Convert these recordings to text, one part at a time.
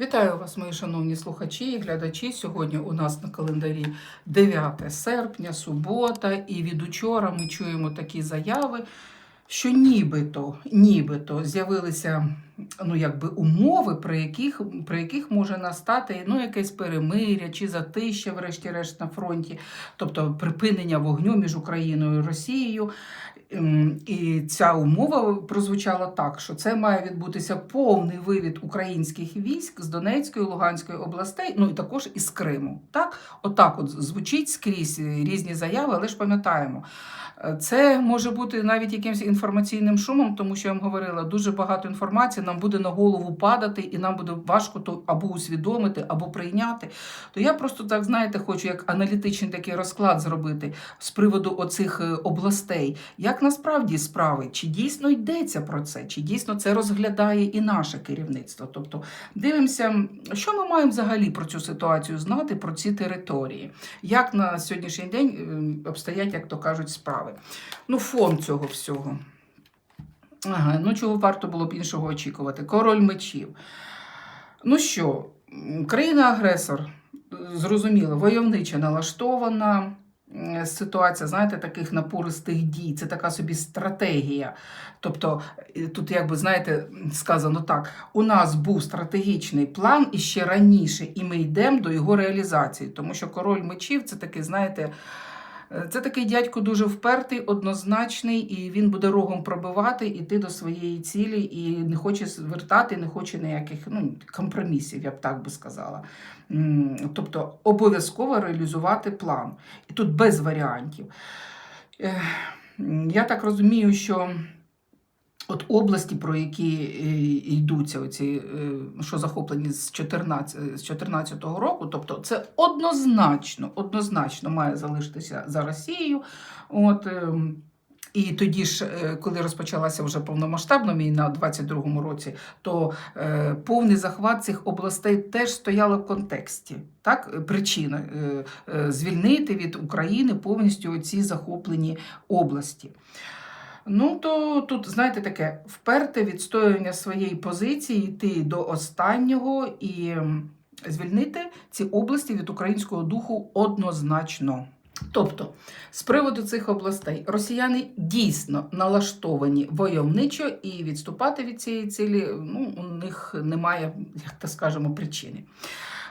Вітаю вас, мої шановні слухачі і глядачі. Сьогодні у нас на календарі 9 серпня, субота, і від учора ми чуємо такі заяви, що нібито, нібито з'явилися ну, якби умови, при яких, при яких може настати ну, якесь перемиря чи затища, врешті-решт, на фронті, тобто припинення вогню між Україною і Росією. Ем, І ця умова прозвучала так, що це має відбутися повний вивід українських військ з Донецької, Луганської областей, ну і також із Криму. Так, отак, от звучить скрізь різні заяви, але ж пам'ятаємо. е, Це може бути навіть якимось інформаційним шумом, тому що я вам говорила, дуже багато інформації нам буде на голову падати, і нам буде важко то або усвідомити, або прийняти. То я просто так знаєте, хочу як аналітичний такий розклад зробити з приводу оцих е, областей. Як насправді справи? Чи дійсно йдеться про це? Чи дійсно це розглядає і наше керівництво? Тобто дивимося, що ми маємо взагалі про цю ситуацію знати, про ці території. Як на сьогоднішній день е, обстоять, як то кажуть, справи? Ну, фон цього всього. Ага, ну чого варто було б іншого очікувати? Король мечів. Ну що, країна-агресор, е, зрозуміло, войовниче налаштована. М, Ситуація, знаєте, таких напористих дій, це така собі стратегія. Тобто, е, тут, якби знаєте, сказано так: у нас був стратегічний план і ще раніше, і ми йдемо до його реалізації. Тому що король мечів це такий, знаєте, Е, Це такий дядько дуже впертий, однозначний, і він буде рогом пробивати, іти до своєї цілі, і не хоче звертати, не хоче ніяких ну, компромісів, я б так би сказала. Тобто обов'язково реалізувати план. І тут без варіантів. Я так розумію, що. От області, про які е, йдуться, оці, е, що захоплені з 14, з 14 року, тобто це однозначно, однозначно має залишитися за Росією. От, ем, і тоді ж, е, коли розпочалася вже повномасштабна війна в 22-му році, то е, повний захват цих областей теж стояла в контексті. Так? Причина е, е, звільнити від України повністю ці захоплені області. Ну, то тут, знаєте, таке вперте відстоювання своєї позиції, йти до останнього і звільнити ці області від українського духу однозначно. Тобто, з приводу цих областей росіяни дійсно налаштовані войовничо і відступати від цієї цілі ну, у них немає, як то скажемо, причини.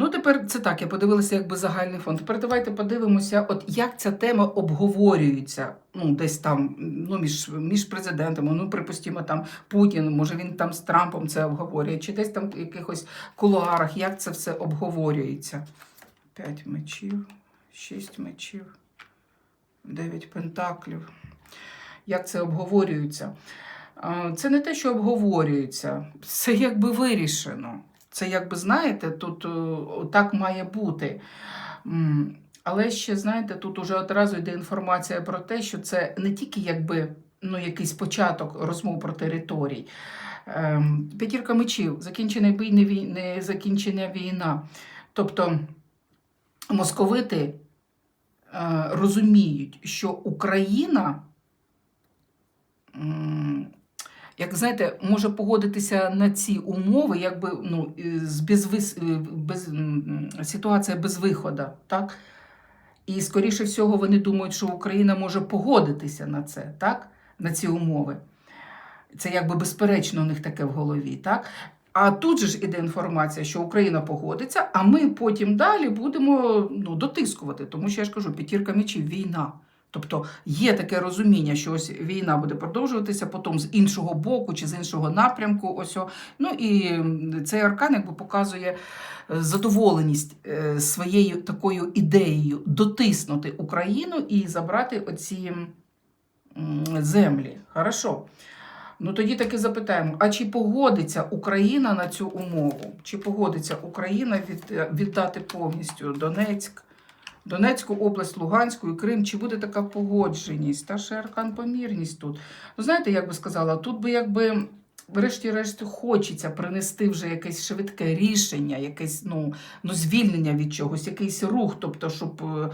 Ну, тепер це так, я подивилася якби загальний фон. Тепер давайте подивимося, от як ця тема обговорюється ну, десь там ну, між, між президентами. Ну, припустимо, там Путін, може він там з Трампом це обговорює, чи десь там в якихось кулуарах, як це все обговорюється. П'ять мечів, шість мечів, дев'ять пентаклів. Як це обговорюється? Це не те, що обговорюється, це якби вирішено. Це, якби знаєте, тут так має бути. Але ще, знаєте, тут уже одразу йде інформація про те, що це не тільки якби ну, якийсь початок розмов про територій. Ем, П'ятірка мечів, закінчений бій, не, вій... не закінчена війна. Тобто московити е, розуміють, що Україна. Як знаєте, може погодитися на ці умови, якби ну, е, з безвис... е, без... ситуація без виходу, так? І, скоріше всього, вони думають, що Україна може погодитися на це, так? на ці умови. Це якби безперечно у них таке в голові. Так? А тут же ж іде інформація, що Україна погодиться, а ми потім далі будемо ну, дотискувати. Тому що я ж кажу, п'ятірка мечів війна. Тобто є таке розуміння, що ось війна буде продовжуватися, потім з іншого боку чи з іншого напрямку. Ось. Ну і цей аркан якби показує е, задоволеність е, своєю такою ідеєю дотиснути Україну і забрати оці землі. Хорошо. Ну тоді таки запитаємо: а чи погодиться Україна на цю умову? Чи погодиться Україна від, віддати повністю Донецьк? Донецьку область, Луганську і Крим, чи буде така погодженість? Та ще аркан помірність тут. Ну, знаєте, як би сказала, тут би якби. Врешті-решт хочеться принести вже якесь швидке рішення, якесь ну, ну, звільнення від чогось, якийсь рух, тобто, щоб е,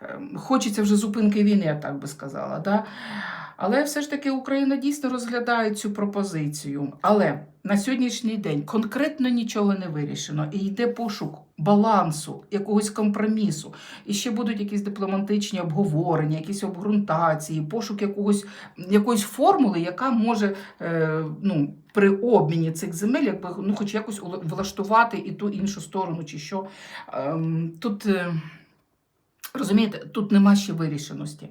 ем, хочеться вже зупинки війни, я так би сказала. Да? Але все ж таки Україна дійсно розглядає цю пропозицію. Але на сьогоднішній день конкретно нічого не вирішено і йде пошук балансу, якогось компромісу. І ще будуть якісь дипломатичні обговорення, якісь обґрунтації, пошук якогось, якоїсь формули, яка може е, ну, при обміні цих земель, якби ну, хоч якось влаштувати і ту іншу сторону, чи що. Ем, тут. Е, Розумієте, тут нема ще вирішеності.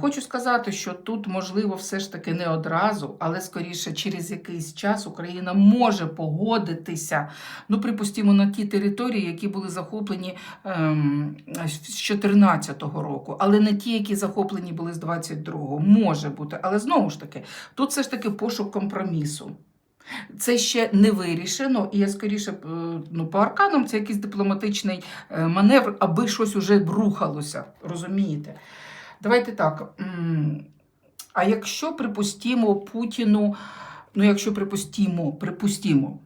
Хочу сказати, що тут, можливо, все ж таки не одразу, але скоріше через якийсь час Україна може погодитися, ну, припустимо, на ті території, які були захоплені ем, з 2014 року, але не ті, які захоплені були з 22-го. Може бути. Але знову ж таки, тут все ж таки пошук компромісу. Це ще не вирішено, і я скоріше е, ну, по арканам це якийсь дипломатичний е, маневр, аби щось уже б рухалося. Розумієте? Давайте так. А якщо припустімо Путіну, ну якщо припустімо, припустімо,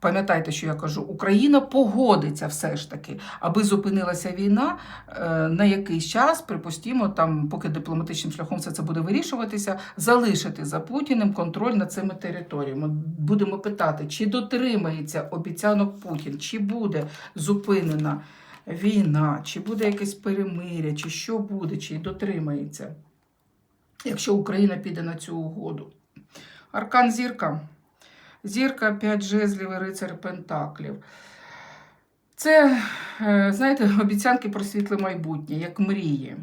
пам'ятайте, що я кажу, Україна погодиться все ж таки, аби зупинилася війна е, на якийсь час, припустімо, там, поки дипломатичним шляхом все це буде вирішуватися, залишити за Путіним контроль над цими територіями. Будемо питати, чи дотримається обіцянок Путін, чи буде зупинена війна, чи буде якесь перемиря, чи що буде, чи дотримається, якщо Україна піде на цю угоду. Аркан зірка. Зірка, п'ять жезлів і рицар Пентаклів. Це, е, знаєте, обіцянки про світле майбутнє, як мрії.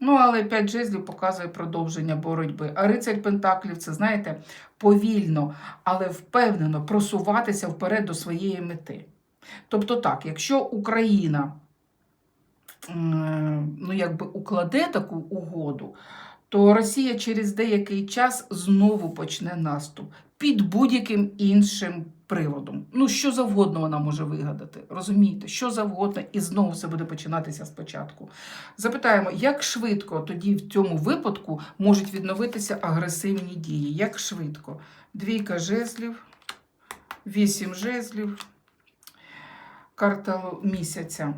Ну, але п'ять жезлів показує продовження боротьби. А рицарь Пентаклів це, знаєте, повільно, але впевнено просуватися вперед до своєї мети. Тобто так, якщо Україна ну, якби укладе таку угоду, то Росія через деякий час знову почне наступ під будь-яким іншим приводом. Ну, що завгодно вона може вигадати. Розумієте, що завгодно, і знову все буде починатися спочатку. Запитаємо, як швидко тоді в цьому випадку можуть відновитися агресивні дії? Як швидко? Двійка жезлів, вісім жезлів, карта місяця.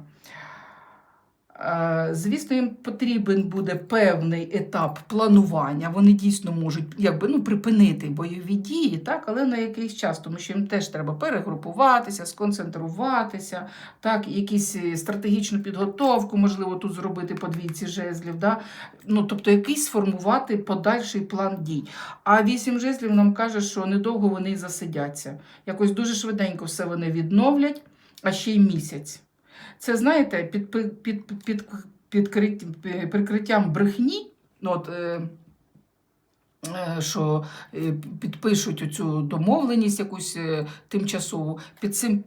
Е, Звісно, їм потрібен буде певний етап планування. Вони дійсно можуть якби, ну, припинити бойові дії, так, але на якийсь час, тому що їм теж треба перегрупуватися, сконцентруватися, так, якісь е, стратегічну підготовку, можливо, тут зробити по двійці жезлів. Да? Ну, тобто якийсь сформувати подальший план дій. А вісім жезлів нам каже, що недовго вони засидяться. Якось дуже швиденько все вони відновлять, а ще й місяць. Це, знаєте, під, під, під, під, під прикриттям брехні, ну, от, е, е, що е, підпишуть оцю домовленість якусь е, тимчасову, під цим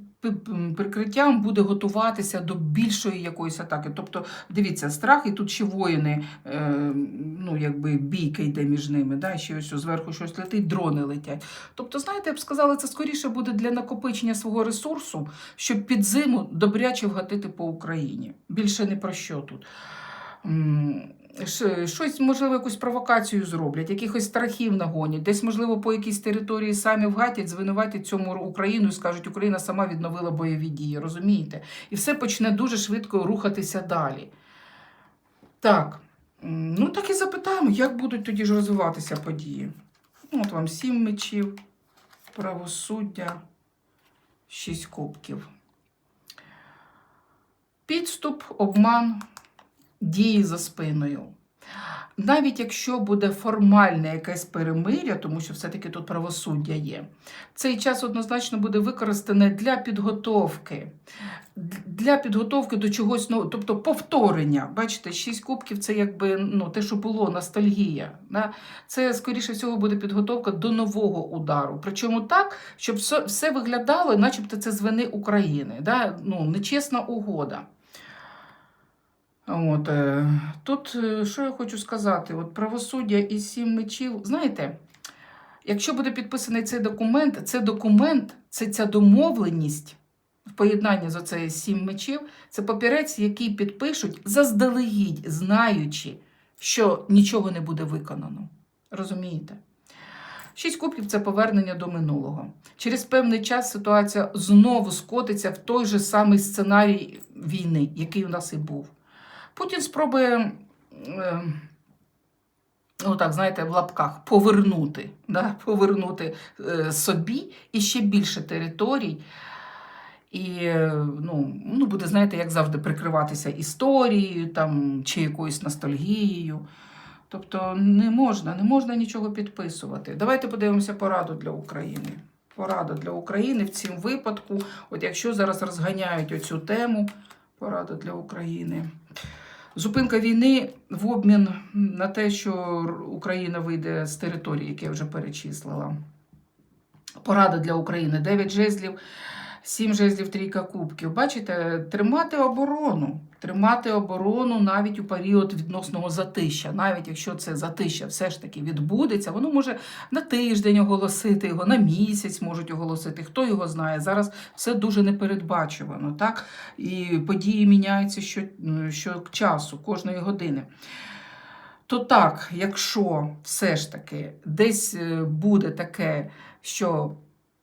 прикриттям буде готуватися до більшої якоїсь атаки. Тобто, дивіться, страх, і тут ще воїни, е, ну, якби бійка йде між ними, да? ще ось зверху щось летить, дрони летять. Тобто, знаєте, я б сказала, це скоріше буде для накопичення свого ресурсу, щоб під зиму добряче вгатити по Україні. Більше не про що тут. Щось, можливо, якусь провокацію зроблять, якихось страхів нагонять, десь, можливо, по якійсь території самі вгатять, звинуватять цьому Україну і скажуть, Україна сама відновила бойові дії, розумієте? І все почне дуже швидко рухатися далі. Так, ну так і запитаємо, як будуть тоді ж розвиватися події. Ну, От вам сім мечів, правосуддя, шість кубків. Підступ, обман, дії за спиною. Навіть якщо буде формальне якесь перемиря, тому що все-таки тут правосуддя є, цей час однозначно буде використаний для підготовки, для підготовки до чогось нового, тобто повторення. Бачите, шість кубків це якби ну, те, що було, ностальгія. Да? Це, скоріше всього, буде підготовка до нового удару. Причому так, щоб все, виглядало, начебто це з вини України. Да? Ну, нечесна угода. От, е, тут, е, що я хочу сказати, от правосуддя і сім мечів. Знаєте, якщо буде підписаний цей документ, це документ, це ця домовленість в поєднанні з оцею сім мечів, це папірець, який підпишуть заздалегідь, знаючи, що нічого не буде виконано. Розумієте? Шість кубків це повернення до минулого. Через певний час ситуація знову скотиться в той же самий сценарій війни, який у нас і був. Путін спробує. Е, Ну так, знаєте, в лапках повернути, да? повернути е, собі і ще більше територій. І е, ну, ну, буде, знаєте, як завжди, прикриватися історією там, чи якоюсь ностальгією. Тобто не можна, не можна нічого підписувати. Давайте подивимося пораду для України. Порада для України в цьому випадку, от якщо зараз розганяють оцю тему, порада для України. Зупинка війни в обмін на те, що Україна вийде з території, яке я вже перечислила. Порада для України 9 жезлів, 7 жезлів, трійка кубків. Бачите, тримати оборону. Тримати оборону навіть у період відносного затища. Навіть якщо це затища все ж таки відбудеться, воно може на тиждень оголосити його, на місяць можуть оголосити. Хто його знає? Зараз все дуже непередбачувано, так? І події міняються що, що часу, кожної години. То так, якщо все ж таки десь е, буде таке, що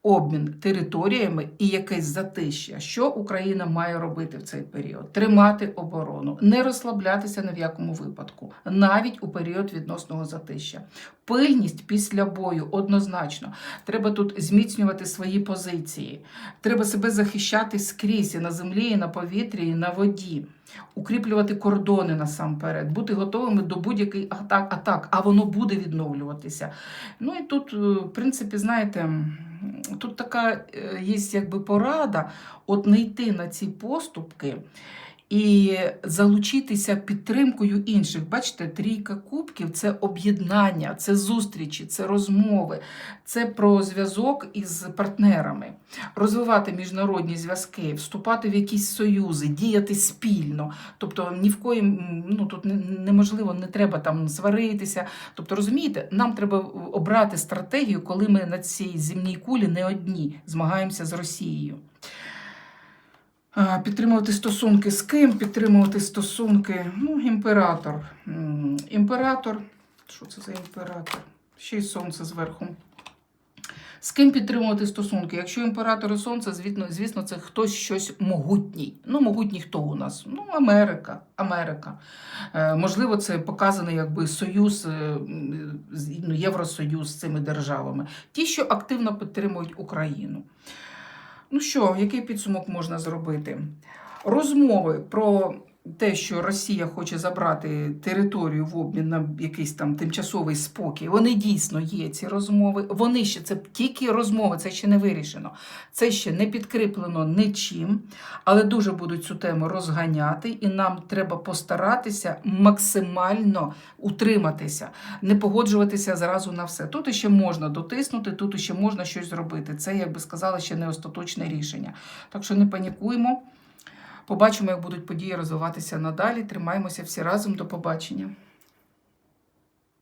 обмін територіями і якесь затища, що Україна має робити в цей період? Тримати оборону, не розслаблятися ні в якому випадку, навіть у період відносного затища. Пильність після бою однозначно. Треба тут зміцнювати свої позиції. Треба себе захищати скрізь і на землі, і на повітрі, і на воді. Укріплювати кордони насамперед, бути готовими до будь-яких атак, атак, а воно буде відновлюватися. Ну і тут, е, в принципі, знаєте, тут така е, є якби порада от не йти на ці поступки і залучитися підтримкою інших. Бачите, трійка кубків це об'єднання, це зустрічі, це розмови, це про зв'язок із партнерами, розвивати міжнародні зв'язки, вступати в якісь союзи, діяти спільно. Тобто ні в коїм ну тут неможливо, не треба там сваритися. Тобто, розумієте, нам треба обрати стратегію, коли ми на цій земній кулі не одні змагаємося з Росією. А, Підтримувати стосунки з ким? Підтримувати стосунки. Ну, імператор. Імператор. Що це за імператор? Ще й сонце зверху. З ким підтримувати стосунки? Якщо імператор і сонце, звісно, звісно, це хтось щось могутній. Ну, могутній хто у нас? Ну, Америка. Америка. Е, можливо, це показаний якби союз, е, ну, Євросоюз з цими державами. Ті, що активно підтримують Україну. Ну що, який підсумок можна зробити? Розмови про те, що Росія хоче забрати територію в обмін на якийсь там тимчасовий спокій, вони дійсно є ці розмови. Вони ще це тільки розмови, це ще не вирішено. Це ще не підкріплено нічим, але дуже будуть цю тему розганяти, і нам треба постаратися максимально утриматися, не погоджуватися зразу на все. Тут ще можна дотиснути, тут ще можна щось зробити. Це, як би сказала, ще не остаточне рішення. Так що не панікуємо. Побачимо, як будуть події розвиватися надалі. Тримаємося всі разом. До побачення.